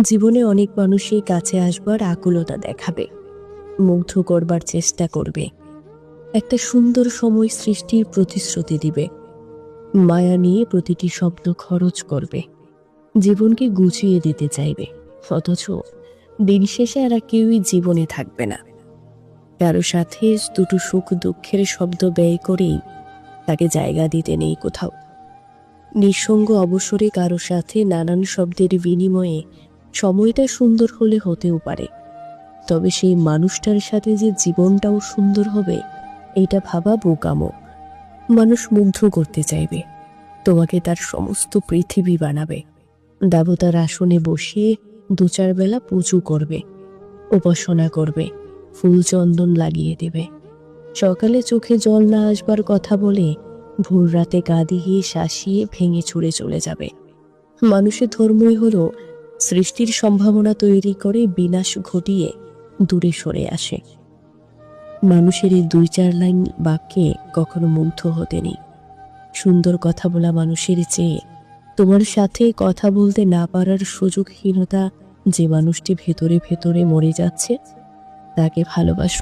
জীবনে অনেক মানুষই কাছে আসবার আকুলতা দেখাবে, মুগ্ধ করবার চেষ্টা করবে। একটা সুন্দর সময় সৃষ্টির প্রতিশ্রুতি দিবে। মায়া নিয়ে প্রতিটি শব্দ খরচ করবে। জীবনকে গুছিয়ে দিতে চাইবে। অথচ দিন শেষে এরা কেউই জীবনে থাকবে না। কারও সাথে দুটো সুখ দুঃখের শব্দ ব্যয় করেই তাকে জায়গা দিতে নেই কোথাও। নিঃসঙ্গ অবসরে কারও সাথে নানান শব্দের বিনিময়ে সময়টা সুন্দর হলে হতেও পারে। তবে সেই মানুষটার সাথে যে জীবনটাও সুন্দর হবে, এটা ভাবা বোকামো। মানুষ মুগ্ধ করতে চাইবে। তোমাকে তার সমস্ত পৃথিবী বানাবে। দেবতার আসনে বসিয়ে দু চার বেলা পুজো করবে, উপাসনা করবে, ফুল চন্দন লাগিয়ে দেবে। সকালে চোখে জল না আসবার কথা বলে ভোর রাতে কাঁদিয়ে শাসিয়ে ভেঙে ছুড়ে চলে যাবে। মানুষের ধর্মই হলো সৃষ্টির সম্ভাবনা তৈরি করে বিনাশ ঘটিয়ে দূরে সরে আসে। মানুষের এই দুই চার লাইন বাক্যে কখনো মুগ্ধ হতেনি সুন্দর কথা বলা মানুষের চেয়ে তোমার সাথে কথা বলতে না পারার সুযোগহীনতা যে মানুষটি ভেতরে ভেতরে মরে যাচ্ছে, তাকে ভালোবাসো